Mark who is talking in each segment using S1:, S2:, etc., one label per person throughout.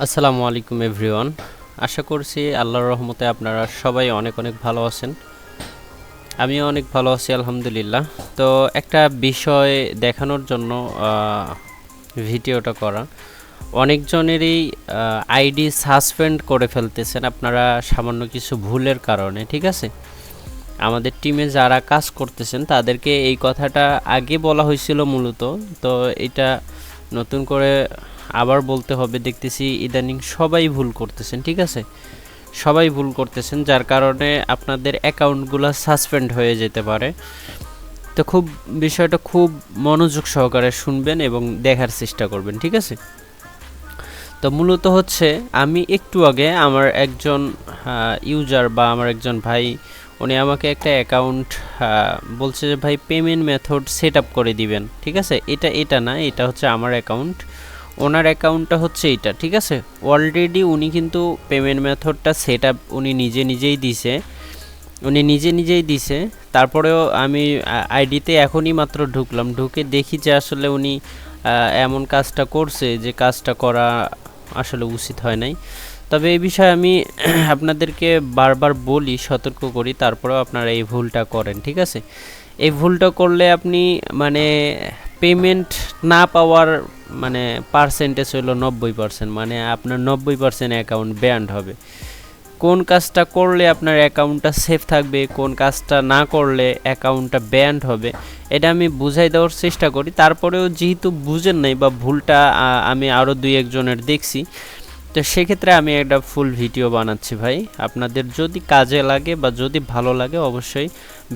S1: আসসালামু আলাইকুম এভরিওয়ান। আশা করছি আল্লাহর রহমতে আপনারা সবাই অনেক অনেক ভালো আছেন। আমিও অনেক ভালো আছি, আলহামদুলিল্লাহ। তো একটা বিষয় দেখানোর জন্য ভিডিওটা করা। অনেকজনেরই আইডি সাসপেন্ড করে ফেলতেছেন আপনারা সামান্য কিছু ভুলের কারণে, ঠিক আছে? আমাদের টিমে যারা কাজ করতেছেন, তাদেরকে এই কথাটা আগে বলা হয়েছিল মূলত। তো এটা নতুন করে আবার বলতে হবে, দেখতেছি ইদানিং সবাই ভুল করতেছেন, ঠিক আছে? সবাই ভুল করতেছেন, যার কারণে আপনাদের অ্যাকাউন্টগুলো সাসপেন্ড হয়ে যেতে পারে। তো খুব, বিষয়টা খুব মনোযোগ সহকারে শুনবেন এবং দেখার চেষ্টা করবেন, ঠিক আছে? তো মূলত হচ্ছে, আমি একটু আগে আমার একজন ইউজার বা আমার একজন ভাই, উনি আমাকে একটা অ্যাকাউন্ট বলছে যে, ভাই, পেমেন্ট মেথড সেট আপ করে দিবেন। ঠিক আছে? এটা এটা না, এটা হচ্ছে আমার অ্যাকাউন্ট। ওনার অ্যাকাউন্টটা হচ্ছে এটা ঠিক আছে? অলরেডি উনি কিন্তু পেমেন্ট মেথডটা সেট আপ উনি নিজে নিজেই দিছে। উনি নিজে নিজেই দিছে। তারপরেও আমি আইডিতে এখনই মাত্র ঢুকলাম। ঢুকে দেখি যে আসলে উনি এমন কাজটা করছে যে কাজটা করা আসলে উচিত হয় নাই। তবে এই বিষয়ে আমি আপনাদেরকে বারবার বলি, সতর্ক করি, তারপরেও আপনারা এই ভুলটা করেন, ঠিক আছে? এই ভুলটা করলে আপনি মানে পেমেন্ট না পাওয়ার মানে পার্সেন্টেজ হলো নব্বই পার্সেন্ট মানে আপনার নব্বই পার্সেন্ট অ্যাকাউন্ট ব্যান্ড হবে। কোন কাজটা করলে আপনার অ্যাকাউন্টটা সেফ থাকবে, কোন কাজটা না করলে অ্যাকাউন্টটা ব্যান্ড হবে, এটা আমি বুঝাই দেওয়ার চেষ্টা করি। তারপরেও যেহেতু বুঝেন নাই বা ভুলটা আমি আরও দুই একজনের দেখছি, তো সেক্ষেত্রে আমি একটা ফুল ভিডিও বানাচ্ছি ভাই। আপনাদের যদি কাজে লাগে বা যদি ভালো লাগে, অবশ্যই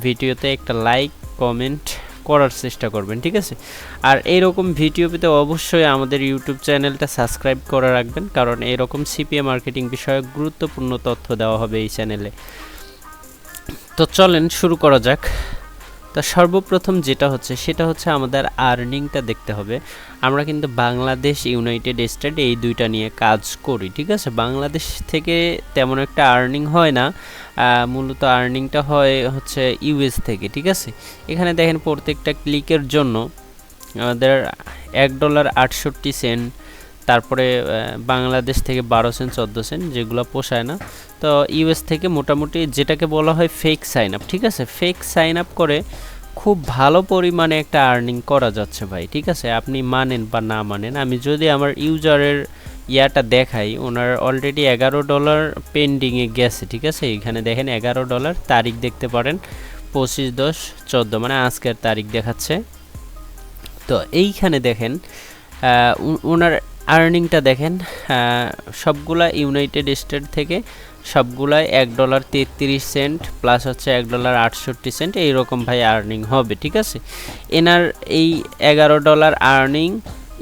S1: ভিডিওতে একটা লাইক কমেন্ট করার চেষ্টা করবেন, ঠিক আছে? আর এইরকম ভিডিও পেতে অবশ্যই আমাদের ইউটিউব চ্যানেলটা সাবস্ক্রাইব করে রাখবেন, কারণ এরকম সিপিএ মার্কেটিং বিষয়ে গুরুত্বপূর্ণ তথ্য দেওয়া হবে এই চ্যানেলে। তো চলেন, শুরু করা যাক। তো সর্বপ্রথম যেটা হচ্ছে, সেটা হচ্ছে আমাদের আর্নিংটা দেখতে হবে। আমরা কিন্তু বাংলাদেশ ইউনাইটেড স্টেট এই দুইটা নিয়ে কাজ করি, ঠিক আছে? বাংলাদেশ থেকে তেমন একটা আর্নিং হয় না। মূলত আর্নিংটা হয় হচ্ছে ইউএস থেকে, ঠিক আছে? এখানে দেখেন প্রত্যেকটা ক্লিকের জন্য আমাদের এক ডলার আটষট্টি সেন্ট তারপরে বাংলাদেশ থেকে বারো সেন্ট চোদ্দ সেন্ট যেগুলো পোষায় না। তো ইউএস থেকে মোটামুটি যেটাকে বলা হয় ফেক সাইন আপ ঠিক আছে? ফেক সাইন আপ করে খুব ভালো পরিমাণে একটা আর্নিং করা যাচ্ছে ভাই, ঠিক আছে? আপনি মানেন বা না মানেন, আমি যদি আমার ইউজারের ইয়াটা দেখাই, ওনার অলরেডি এগারো ডলার পেন্ডিংয়ে গেছে, ঠিক আছে? এখানে দেখেন এগারো ডলার তারিখ দেখতে পারেন, পঁচিশ দশ চোদ্দ মানে আজকের তারিখ দেখাচ্ছে। তো এইখানে দেখেন ওনার আর্নিংটা দেখেন সবগুলা ইউনাইটেড স্টেট থেকে সবগুলাই এক ডলার তেত্রিশ সেন্ট প্লাস হচ্ছে এক ডলার আটষট্টি সেন্ট এইরকম ভাই আর্নিং হবে, ঠিক আছে? এনার এই এগারো ডলার আর্নিং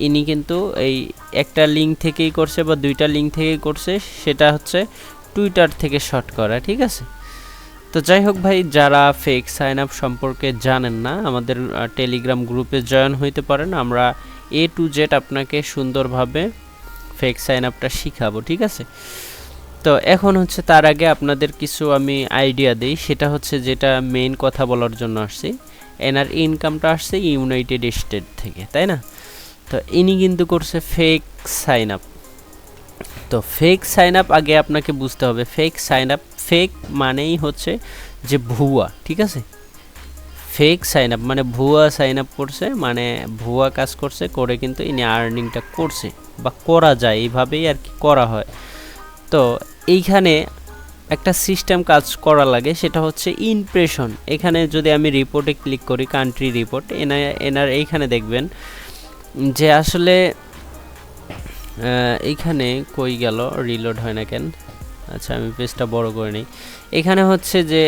S1: ইনি কিন্তু এই একটা লিঙ্ক থেকেই করছে বা দুইটা লিঙ্ক থেকেই করছে, সেটা হচ্ছে টুইটার থেকে শর্ট করা, ঠিক আছে? তো যাই হোক ভাই, যারা ফেক সাইন আপ সম্পর্কে জানেন না, আমাদের টেলিগ্রাম গ্রুপে জয়েন হইতে পারেন, আমরা এ টু জেড আপনাকে সুন্দরভাবে ফেক সাইন আপটা শিখাবো, ঠিক আছে? তো এখন হচ্ছে তার আগে আপনাদের কিছু আমি আইডিয়া দিই। সেটা হচ্ছে যেটা মেইন কথা বলার জন্য আসছি। এনার ইনকামটা আসছে ইউনাইটেড স্টেট থেকে, তাই না? তো ইনি কিন্তু করছে ফেক সাইন আপ তো ফেক সাইন আপ আগে আপনাকে বুঝতে হবে। ফেক সাইন আপ ফেক মানেই হচ্ছে যে ভুয়া, ঠিক আছে? ফেক সাইন আপ মানে ভুয়া সাইন আপ করছে মানে ভুয়া কাজ করছে, করে কিন্তু ইনি আর্নিংটা করছে বা করা যায়। এইভাবেই আর কি করা হয়। তো এইখানে একটা সিস্টেম কাজ করা লাগে, সেটা হচ্ছে ইমপ্রেশন এখানে যদি আমি রিপোর্টে ক্লিক করি কান্ট্রি রিপোর্ট এনা, এনার এইখানে দেখবেন যে আসলে এইখানে কই গেল? রিলোড হয় না কেন? আচ্ছা আমি পেজটা বড় করে নিই। এখানে হচ্ছে যে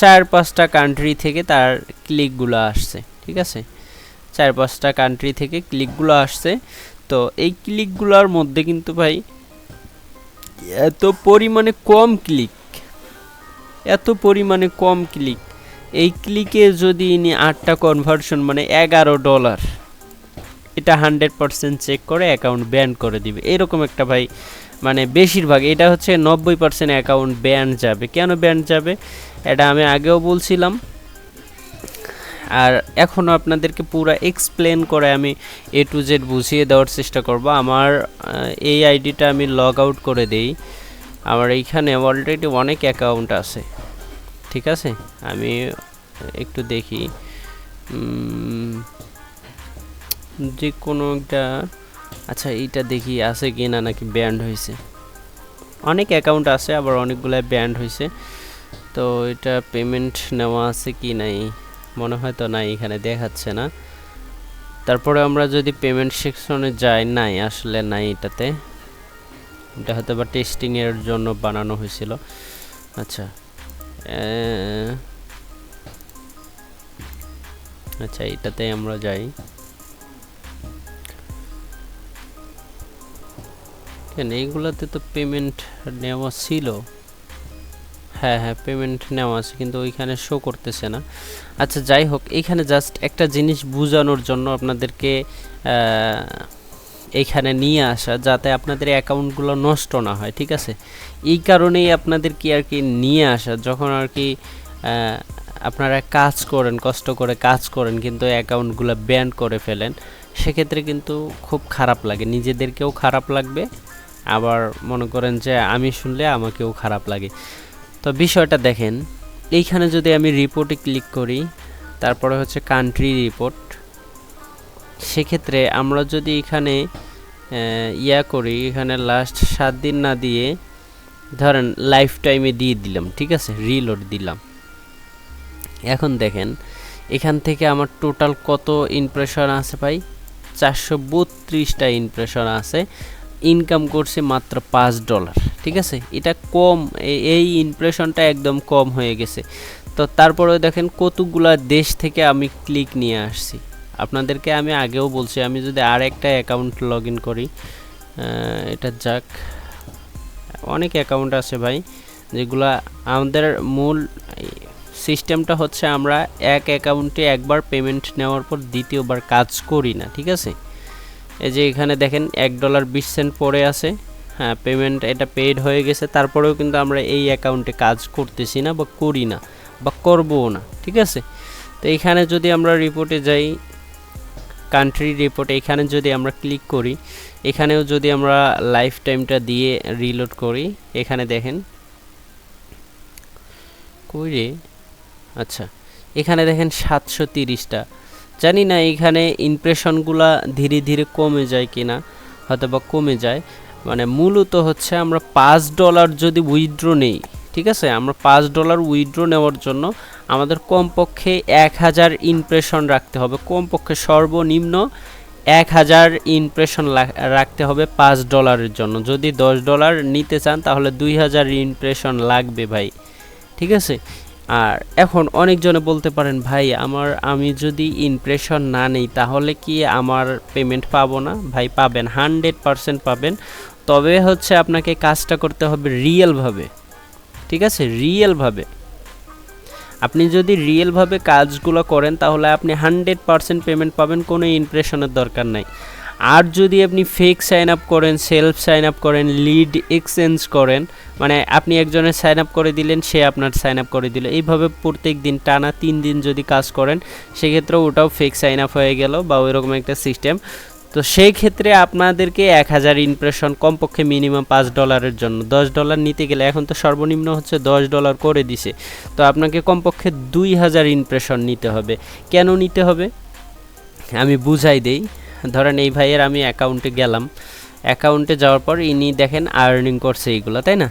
S1: চার পাঁচটা কান্ট্রি থেকে তার ক্লিকগুলো আসছে, ঠিক আছে? চার পাঁচটা কান্ট্রি থেকে ক্লিকগুলো আসছে। তো এই ক্লিকগুলোর মধ্যে কিন্তু ভাই এত পরিমাণে কম ক্লিক এত পরিমাণে কম ক্লিক এই ক্লিকে যদি ইনি আটটা কনভার্সন মানে এগারো ডলার এটা হান্ড্রেড পার্সেন্ট চেক করে অ্যাকাউন্ট ব্যান করে দিবে। এরকম একটা ভাই মানে বেশিরভাগ, এটা হচ্ছে নব্বই পার্সেন্ট অ্যাকাউন্ট ব্যান যাবে। কেন ব্যান যাবে? এটা আমি আগেও বলছিলাম আর এখনও আপনাদেরকে পুরো এক্সপ্লেন করে আমি এ টু জেড বুঝিয়ে দেওয়ার চেষ্টা করব। আমার এই আইডিটা আমি লগ আউট করে দেই। আমার এইখানে অলরেডি অনেক অ্যাকাউন্ট আছে। ঠিক আছে? আমি একটু দেখি। যে কোনো একটা আচ্ছা এইটা দেখি আছে কি না নাকি ব্যান্ড হয়েছে। অনেক অ্যাকাউন্ট আছে, আবার অনেকগুলো ব্যান্ড হয়েছে। তো এটা পেমেন্ট নেওয়া আছে কি নাই? মনে হয় তো নাই, এখানে দেখাচ্ছে না। তারপরে আমরা যদি পেমেন্ট সেকশনে যাই, নাই, আসলে নাই এটাতে। এটা হয়তো বা টেস্টিংয়ের জন্য বানানো হয়েছিল। আচ্ছা। আচ্ছা এটাতে আমরা যাই। কেন, এইগুলাতে তো পেমেন্ট নেওয়া ছিল। হ্যাঁ হ্যাঁ পেমেন্ট নেওয়া আছে, কিন্তু ওইখানে শো করতেছে না। আচ্ছা যাই হোক, এইখানে জাস্ট একটা জিনিস বোঝানোর জন্য আপনাদেরকে এইখানে নিয়ে আসা, যাতে আপনাদের অ্যাকাউন্টগুলো নষ্ট না হয়, ঠিক আছে? এই কারণেই আপনাদের কি আর কি নিয়ে আসা, যখন আর কি আপনারা কাজ করেন, কষ্ট করে কাজ করেন, কিন্তু অ্যাকাউন্টগুলো ব্যান করে ফেলেন, সেক্ষেত্রে কিন্তু খুব খারাপ লাগে। নিজেদেরকেও খারাপ লাগবে, আবার মনে করেন যে আমি শুনলে আমাকেও খারাপ লাগে। তো বিষয়টা দেখেন, এইখানে যদি আমি রিপোর্টে ক্লিক করি, তারপরে হচ্ছে কান্ট্রি রিপোর্ট সেক্ষেত্রে আমরা যদি এখানে ইয়া করি, এখানে লাস্ট সাত দিন না দিয়ে, ধরেন লাইফ টাইমে দিয়ে দিলাম, ঠিক আছে? রিলোড দিলাম। এখন দেখেন, এখান থেকে আমার টোটাল কত ইমপ্রেশন আছে ভাই? চারশো বত্রিশটা ইমপ্রেশন আছে। ইনকাম করছে মাত্র পাঁচ ডলার ঠিক আছে? এটা কম এই ইমপ্রেশনটা একদম কম হয়ে গেছে। তো তারপরে দেখেন কতগুলা দেশ থেকে আমি ক্লিক নিয়ে আসছি। আপনাদেরকে আমি আগেও বলছি, আমি যদি আর একটা অ্যাকাউন্ট লগ ইন করি এটা যাক। অনেক অ্যাকাউন্ট আছে ভাই, যেগুলা আমাদের মূল সিস্টেমটা হচ্ছে আমরা এক অ্যাকাউন্টে একবার পেমেন্ট নেওয়ার পর দ্বিতীয়বার কাজ করি না, ঠিক আছে? এই যে এখানে দেখেন এক ডলার বিশ সেন্ট পড়ে আছে। হ্যাঁ পেমেন্ট এটা পেইড হয়ে গেছে। তারপরেও কিন্তু আমরা এই অ্যাকাউন্টে কাজ করতেছি না বা করি না বা করবও না, ঠিক আছে? তো এখানে যদি আমরা রিপোর্টে যাই কান্ট্রি রিপোর্ট এখানে যদি আমরা ক্লিক করি, এখানেও যদি আমরা লাইফ টাইমটা দিয়ে রিলোড করি, এখানে দেখেন, কই রে? আচ্ছা এখানে দেখেন সাতশো তিরিশটা জানি না এখানে ইমপ্রেশনগুলা ধীরে ধীরে কমে যায় কিনা হয়তো বা কমে যায়। মানে মূলত হচ্ছে আমরা পাঁচ ডলার যদি উইথড্র নেই, ঠিক আছে? আমরা পাঁচ ডলার উইথড্র নেওয়ার জন্য আমাদের কমপক্ষে এক হাজার ইমপ্রেশন রাখতে হবে। কমপক্ষে সর্বনিম্ন এক হাজার ইমপ্রেশন রাখতে হবে পাঁচ ডলারের জন্য। যদি দশ ডলার নিতে চান তাহলে দুই হাজার ইমপ্রেশন লাগবে ভাই, ঠিক আছে? আর এখন অনেকজনে বলতে পারেন, ভাই, আমার, আমি যদি ইমপ্রেশন না নেই, তাহলে কি আমার পেমেন্ট পাবো না? ভাই, পাবেন হানড্রেড পারসেন্ট পাবেন। তবে হচ্ছে আপনাকে কাজটা করতে হবে রিয়েলভাবে ঠিক আছে? রিয়েলভাবে আপনি যদি রিয়েলভাবে কাজগুলো করেন, তাহলে আপনি হানড্রেড পারসেন্ট পেমেন্ট পাবেন, কোনো ইমপ্রেশনের দরকার নাই। আর যদি আপনি ফেক সাইন আপ করেন সেলফ সাইন আপ করেন লিড এক্সচেঞ্জ করেন মানে আপনি একজনের সাইন আপ করে দিলেন, সে আপনার সাইন আপ করে দিল, এইভাবে প্রত্যেক দিন টানা তিন দিন যদি কাজ করেন, সেক্ষেত্রে ওটাও ফেক সাইন আপ হয়ে গেল বা ওইরকম একটা সিস্টেম তো সেই ক্ষেত্রে আপনাদেরকে এক হাজার ইমপ্রেশন কমপক্ষে মিনিমাম পাঁচ ডলারের জন্য। দশ ডলার নিতে গেলে এখন তো সর্বনিম্ন হচ্ছে দশ ডলার করে দিছে। তো আপনাকে কমপক্ষে দুই হাজার ইমপ্রেশন নিতে হবে। কেন নিতে হবে? আমি বুঝাই দেই। ধরেন এই ভাইয়ের আমি অ্যাকাউন্টে গেলাম। অ্যাকাউন্টে যাওয়ার পর ইনি দেখেন আর্নিং করছে এইগুলো, তাই না?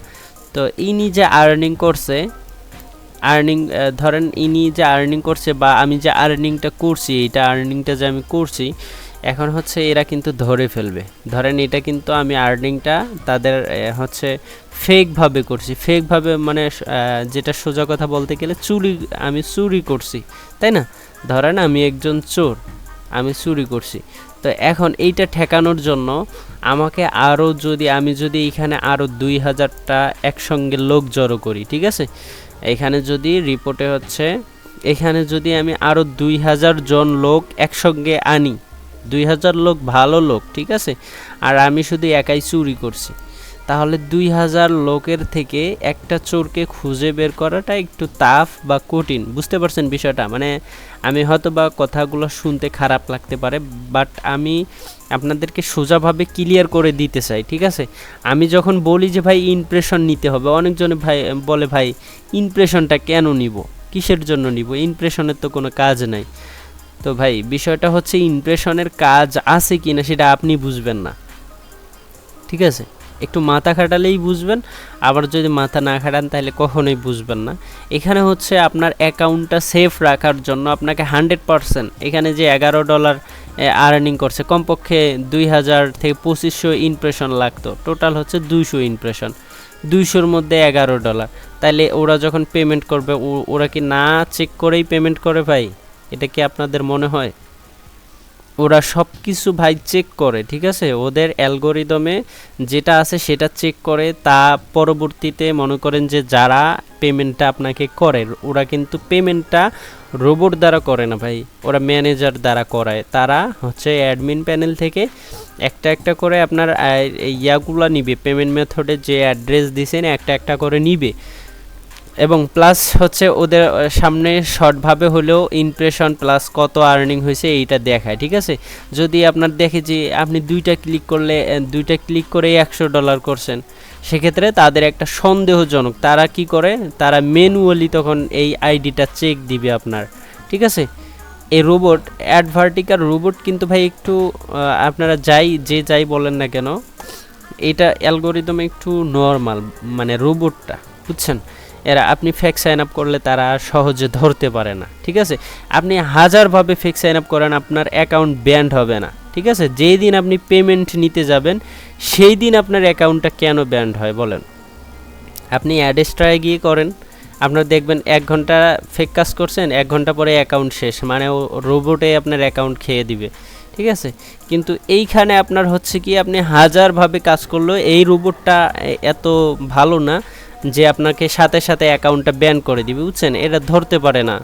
S1: তো ইনি যে আর্নিং করছে আর্নিং ধরেন ইনি যে আর্নিং করছে বা আমি যে আর্নিংটা করছি, এইটা আর্নিংটা যে আমি করছি, এখন হচ্ছে এরা কিন্তু ধরে ফেলবে। ধরেন এটা কিন্তু আমি আর্নিংটা তাদের হচ্ছে ফেকভাবে করছি। ফেকভাবে মানে যেটা সোজা কথা বলতে গেলে চুরি, আমি চুরি করছি, তাই না? ধরেন আমি একজন চোর, আমি চুরি করছি। তো এখন এইটা ঠেকানোর জন্য আমাকে আরও যদি, আমি যদি এখানে আরও দুই হাজারটা একসঙ্গে লোক জড়ো করি, ঠিক আছে? এখানে যদি রিপোর্টে হচ্ছে, এখানে যদি আমি আরও দুই হাজার জন লোক একসঙ্গে আনি, দুই হাজার লোক ভালো লোক, ঠিক আছে? আর আমি শুধু একাই চুরি করছি। তাহলে দুই হাজার লোকের থেকে একটা চোরকে খুঁজে বের করাটা একটু তাফ বা কঠিন, বুঝতে পারছেন বিষয়টা? মানে আমি হয়তো বা কথাগুলো শুনতে খারাপ লাগতে পারে বাট আমি আপনাদেরকে সোজাভাবে ক্লিয়ার করে দিতে চাই, ঠিক আছে? আমি যখন বলি যে, ভাই ইমপ্রেশন নিতে হবে, অনেকজনে ভাই, বলে, ভাই ইমপ্রেশনটা কেন নিব? কিসের জন্য নিব? ইমপ্রেশনের তো কোনো কাজ নাই। তো ভাই, বিষয়টা হচ্ছে ইমপ্রেশনের কাজ আছে কি না সেটা আপনি বুঝবেন না, ঠিক আছে? একটু মাথা খাটালেই বুঝবেন, আবার যদি মাথা না খাটান তাহলে কখনোই বুঝবেন না। এখানে হচ্ছে আপনার অ্যাকাউন্টটা সেফ রাখার জন্য আপনাকে হান্ড্রেড পারসেন্ট এখানে যে এগারো ডলার আর্নিং করছে, কমপক্ষে দুই হাজার থেকে পঁচিশশো ইমপ্রেশন লাগতো। টোটাল হচ্ছে দুইশো ইমপ্রেশন দুইশোর মধ্যে এগারো ডলার। তাইলে ওরা যখন পেমেন্ট করবে ওরা কি না চেক করেই পেমেন্ট করে ভাই? এটা কি আপনাদের মনে হয়? ওরা সব কিছু ভাই চেক করে, ঠিক আছে? ওদের অ্যালগোরিদমে যেটা আছে সেটা চেক করে, তা পরবর্তীতে মনে করেন যে যারা পেমেন্টটা আপনাকে করে, ওরা কিন্তু পেমেন্টটা রোবট দ্বারা করে না ভাই। ওরা ম্যানেজার দ্বারা করায়। তারা হচ্ছে অ্যাডমিন প্যানেল থেকে একটা একটা করে আপনার ইয়াগুলা নিবে। পেমেন্ট মেথডে যে অ্যাড্রেস দিছেন, একটা একটা করে নিবে। এবং প্লাস হচ্ছে ওদের সামনে শর্টভাবে হলেও ইমপ্রেশন প্লাস কত আর্নিং হয়েছে এইটা দেখায়, ঠিক আছে? যদি আপনার দেখে যে আপনি দুইটা ক্লিক করলে দুইটা ক্লিক করে একশো ডলার করছেন, সেক্ষেত্রে তাদের একটা সন্দেহজনক, তারা কি করে? তারা ম্যানুয়ালি তখন এই আইডিটা চেক দিবে আপনার, ঠিক আছে? এই রোবট অ্যাডভার্টিকার রোবট কিন্তু ভাই একটু আপনারা যাই, যে যাই বলেন না কেন, এটা অ্যালগোরিদম একটু নর্মাল মানে রোবটটা বুঝছেন? এরা আপনি ফেক সাইন আপ করলে তারা সহজে ধরতে পারে না, ঠিক আছে? আপনি হাজারভাবে ফেক সাইন আপ করেন, আপনার অ্যাকাউন্ট ব্যান্ড হবে না, ঠিক আছে? যেই দিন আপনি পেমেন্ট নিতে যাবেন, সেই দিন আপনার অ্যাকাউন্টটা কেন ব্যান্ড হয় বলেন? আপনি অ্যাডেস্ট্রায় গিয়ে করেন, আপনার দেখবেন এক ঘণ্টা ফেক কাজ করছেন, এক ঘণ্টা পরে অ্যাকাউন্ট শেষ মানে ও রোবটে আপনার অ্যাকাউন্ট খেয়ে দিবে, ঠিক আছে? কিন্তু এইখানে আপনার হচ্ছে কি, আপনি হাজারভাবে কাজ করলেও এই রোবটটা এত ভালো না যে আপনাকে সাথে সাথে অ্যাকাউন্টটা ব্যান করে দিবে, বুঝছেন? এটা ধরতে পারে না।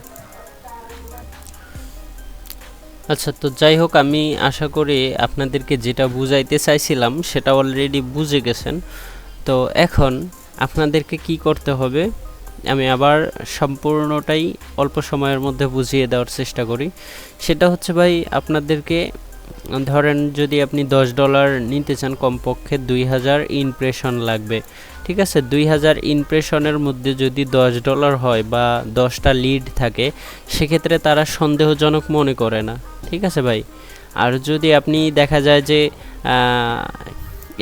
S1: আচ্ছা তো যাই হোক, আমি আশা করি আপনাদেরকে যেটা বুঝাইতে চাইছিলাম, সেটা অলরেডি বুঝে গেছেন। তো এখন আপনাদেরকে কি করতে হবে, আমি আবার সম্পূর্ণটাই অল্প সময়ের মধ্যে বুঝিয়ে দেওয়ার চেষ্টা করি। সেটা হচ্ছে ভাই, আপনাদেরকে ধরেন যদি আপনি দশ ডলার নিতে চান, কমপক্ষে দুই হাজার ইমপ্রেশন লাগবে। ঠিক আছে, দুই হাজার ইমপ্রেশনের মধ্যে যদি দশ ডলার হয় বা দশটা লিড থাকে, সেক্ষেত্রে তারা সন্দেহজনক মনে করে না। ঠিক আছে ভাই? আর যদি আপনি দেখা যায় যে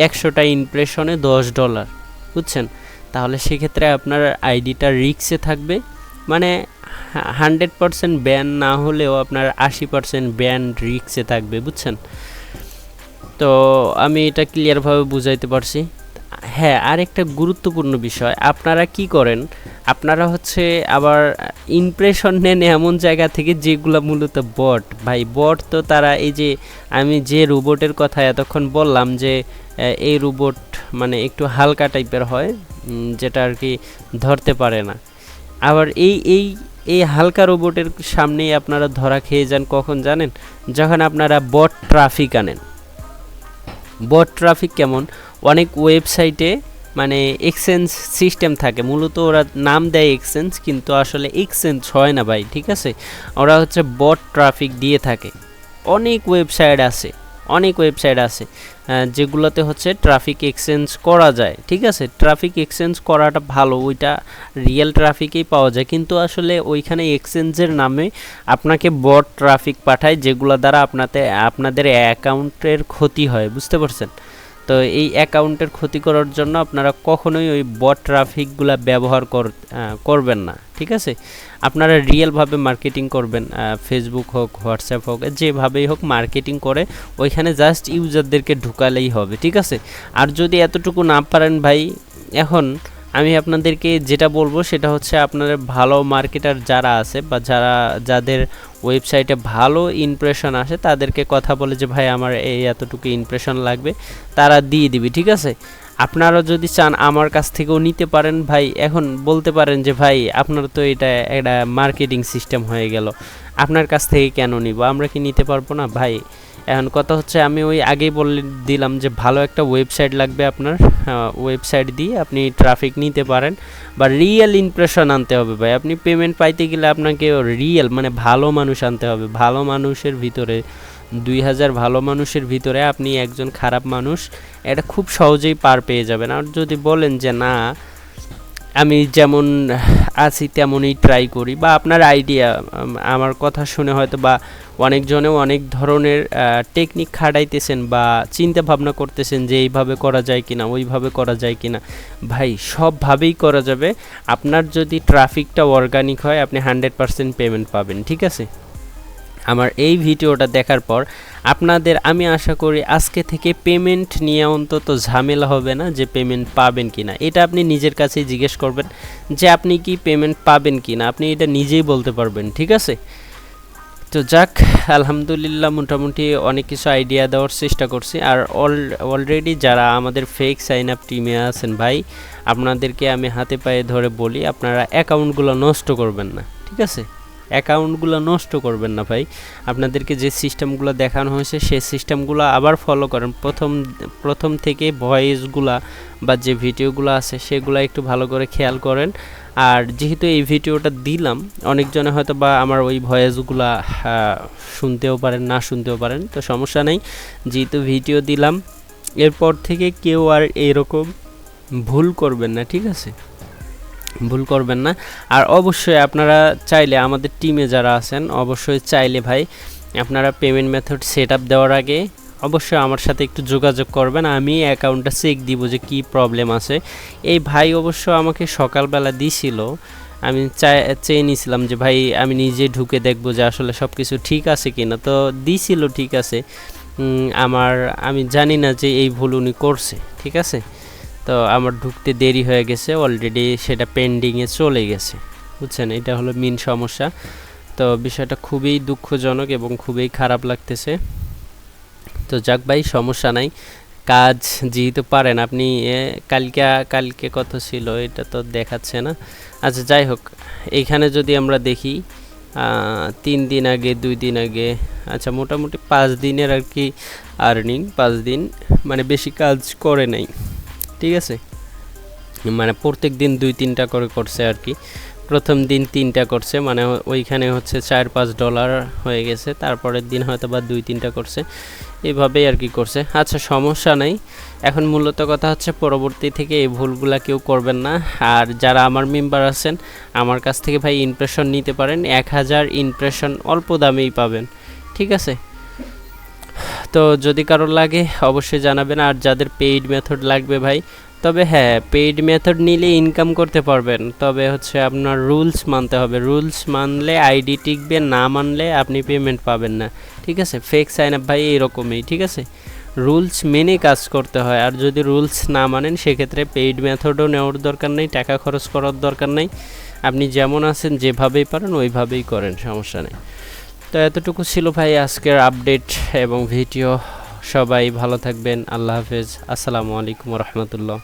S1: একশোটা ইমপ্রেশনে দশ ডলার বুঝছেন? তাহলে সেক্ষেত্রে আপনার আইডিটা রিক্সে থাকবে। মানে হান্ড্রেড পারসেন্ট ব্যান না হলেও আপনার আশি পারসেন্ট ব্যান রিক্সে থাকবে, বুঝছেন? তো আমি এটা ক্লিয়ারভাবে বুঝাইতে পারছি। হ্যাঁ আর একটা গুরুত্বপূর্ণ বিষয়। আপনারা কি করেন? আপনারা হচ্ছে আবার ইমপ্রেশন নেন এমন জায়গা থেকে যেগুলো মূলত বট ভাই বট তো তারা এই যে আমি যে রোবটের কথা এতক্ষণ বললাম যে এই রোবট মানে একটু হালকা টাইপের হয় যেটা আর কি ধরতে পারে না। আবার এই এই এই হালকা রোবটের সামনেই আপনারা ধরা খেয়ে যান কখন জানেন? যখন আপনারা বট ট্রাফিক আনেন। বট ট্রাফিক কেমন? অনেক ওয়েবসাইটে মানে এক্সচেঞ্জ সিস্টেম থাকে। মূলত ওরা নাম দেয় এক্সচেঞ্জ কিন্তু আসলে এক্সচেঞ্জ হয় না ভাই, ঠিক আছে? ওরা হচ্ছে বট ট্রাফিক দিয়ে থাকে। অনেক ওয়েবসাইট আছে, অনেক ওয়েবসাইট আছে যেগুলোতে হচ্ছে ট্রাফিক এক্সচেঞ্জ করা যায়, ঠিক আছে? ট্রাফিক এক্সচেঞ্জ করাটা ভালো, ওইটা রিয়েল ট্রাফিকেই পাওয়া যায়। কিন্তু আসলে ওইখানে এক্সচেঞ্জের নামে আপনাকে বট ট্রাফিক পাঠায়, যেগুলো দ্বারা আপনাতে, আপনাদের অ্যাকাউন্টের ক্ষতি হয়, বুঝতে পারছেন? তো এই অ্যাকাউন্টের ক্ষতি করার জন্য আপনারা কখনোই ওই বট ট্রাফিকগুলা ব্যবহার কর করবেন না, ঠিক আছে? আপনারা রিয়েলভাবে মার্কেটিং করবেন ফেসবুক হোক হোয়াটসঅ্যাপ হোক, যেভাবেই হোক মার্কেটিং করে ওইখানে জাস্ট ইউজারদেরকে ঢুকালেই হবে, ঠিক আছে? আর যদি এতটুকু না পারেন ভাই, এখন আমি আপনাদেরকে যেটা বলব সেটা হচ্ছে আপনার ভালো মার্কেটার যারা আছে বা যারা, যাদের ওয়েবসাইটে ভালো ইমপ্রেশন আসে তাদেরকে কথা বলে যে, ভাই, আমার এই এতটুকু ইমপ্রেশন লাগবে। তারা দিয়ে দিবি, ঠিক আছে? আপনারা যদি চান আমার কাছ থেকেও নিতে পারেন, ভাই, এখন বলতে পারেন যে, ভাই, আপনার তো এটা একটা মার্কেটিং সিস্টেম হয়ে গেল। আপনার কাছ থেকে কেন নিব? আমরা কি নিতে পারব না? ভাই এখন কথা হচ্ছে আমি ওই আগেই বলে দিলাম যে ভালো একটা ওয়েবসাইট লাগবে আপনার ওয়েবসাইট দিয়ে আপনি ট্রাফিক নিতে পারেন বা রিয়েল ইমপ্রেশন আনতে হবে ভাই। আপনি পেমেন্ট পাইতে গেলে আপনাকে রিয়েল মানে ভালো মানুষ আনতে হবে। ভালো মানুষের ভিতরে, দুই হাজার ভালো মানুষের ভিতরে আপনি একজন খারাপ মানুষ, এটা খুব সহজেই পার পেয়ে যাবেন। আর যদি বলেন যে না আমি যেমন আছি তেমনই ট্রাই করি বা আপনার আইডিয়া আমার কথা শুনে হয়তো বা অনেকজনেও অনেক ধরনের টেকনিক খাটাইতেছেন বা চিন্তা ভাবনা করতেছেন যে এইভাবে করা যায় কিনা, ওইভাবে করা যায় কিনা। ভাই, সবভাবেই করা যাবে। আপনার যদি ট্রাফিকটা অর্গানিক হয়, আপনি হান্ড্রেড পারসেন্ট পেমেন্ট পাবেন, ঠিক আছে? আমার এই ভিডিওটা দেখার পর আপনাদের আমি আশা করি আজকে থেকে পেমেন্ট নিয়ে অন্তত ঝামেলা হবে না যে পেমেন্ট পাবেন কি না এটা আপনি নিজের কাছেই জিজ্ঞেস করবেন যে আপনি কি পেমেন্ট পাবেন কি না আপনি এটা নিজেই বলতে পারবেন, ঠিক আছে? তো যাক, আলহামদুলিল্লাহ মোটামুটি অনেক কিছু আইডিয়া দেওয়ার চেষ্টা করছি। আর অল অলরেডি যারা আমাদের ফেক সাইন আপ টিমে আছেন ভাই, আপনাদেরকে আমি হাতে পায়ে ধরে বলি, আপনারা অ্যাকাউন্টগুলো নষ্ট করবেন না, ঠিক আছে? অ্যাকাউন্টগুলো নষ্ট করবেন না ভাই। আপনাদেরকে যে সিস্টেমগুলো দেখানো হয়েছে, সেই সিস্টেমগুলো আবার ফলো করেন। প্রথম প্রথম থেকে ভয়েসগুলা বা যে ভিডিওগুলো আছে, সেগুলো একটু ভালো করে খেয়াল করেন। আর যেহেতু এই ভিডিওটা দিলাম, অনেকজনে হয়তো বা আমার ওই ভয়েসগুলা শুনতেও পারেন, না শুনতেও পারেন, তো সমস্যা নেই। যেহেতু ভিডিও দিলাম, এরপর থেকে কেউ আর এরকম ভুল করবেন না, ঠিক আছে? ভুল করবেন না। আর অবশ্যই আপনারা চাইলে আমাদের টিমে যারা আছেন, অবশ্যই চাইলে ভাই আপনারা পেমেন্ট মেথড সেট আপ দেওয়ার আগে অবশ্যই আমার সাথে একটু যোগাযোগ করবেন। আমি অ্যাকাউন্টটা চেক দিব যে কি প্রবলেম আছে। এই ভাই অবশ্য আমাকে সকালবেলা দিছিল। আমি চাই, চেয়ে নিয়েছিলাম যে ভাই আমি নিজে ঢুকে দেখব যে আসলে সব কিছু ঠিক আছে কি না তো দিছিল ঠিক আছে। আমার, আমি জানি না যে এই ভুল উনি করছে, ঠিক আছে? তো আমার ঢুকতে দেরি হয়ে গেছে অলরেডি সেটা পেন্ডিংয়ে চলে গেছে। বুঝছেন? এটা হলো মেন সমস্যা। তো বিষয়টা খুবই দুঃখজনক এবং খুবই খারাপ লাগতেছে। তো যাক ভাই, সমস্যা নাই। কাজ যেহেতু পারেন আপনি কালকে কালকে কত ছিল এটা তো দেখাচ্ছে না। আচ্ছা যাই হোক এইখানে যদি আমরা দেখি তিন দিন আগে, দুই দিন আগে আচ্ছা মোটামুটি পাঁচ দিনের আর কি আর্নিং পাঁচ দিন মানে বেশি কাজ করে নাই। ঠিক আছে? মানে প্রত্যেক দিন দুই, তিনটা করে করছে আর কি। প্রথম দিন তিনটা করছে মানে ওইখানে হচ্ছে চার, পাঁচ ডলার হয়ে গেছে, তারপরের দিন হয়তো বা দুই, তিনটা করছে। এভাবেই আর কি করছে। আচ্ছা সমস্যা নেই। এখন মূলত কথা হচ্ছে পরবর্তী থেকে এই ভুলগুলা কেউ করবেন না। আর যারা আমার মেম্বার আছেন, আমার কাছ থেকে ভাই ইমপ্রেশন নিতে পারেন। এক হাজার ইমপ্রেশন অল্প দামেই পাবেন। ঠিক আছে? তো যদি কারোর লাগে, অবশ্যই জানাবেন। আর যাদের পেইড মেথড লাগবে ভাই, তবে হ্যাঁ পেইড মেথড নিলে ইনকাম করতে পারবেন। তবে হচ্ছে আপনার রুলস মানতে হবে। রুলস মানলে আইডি টিকবে, না মানলে আপনি পেমেন্ট পাবেন না। ঠিক আছে? ফেক সাইন আপ ভাই এরকমই ঠিক আছে? রুলস মেনে কাজ করতে হয়। আর যদি রুলস না মানেন, সেক্ষেত্রে পেইড মেথডও নেওয়ার দরকার নেই, টাকা খরচ করার দরকার নেই। আপনি যেমন আছেন, যেভাবেই পারেন, ওইভাবেই করেন, সমস্যা নেই। তো এতটুকু ছিল ভাই আজকের আপডেট এবং ভিডিও। সবাই ভালো থাকবেন। আল্লাহ হাফেজ। আসসালামু আলাইকুম রহমতুল্লাহ।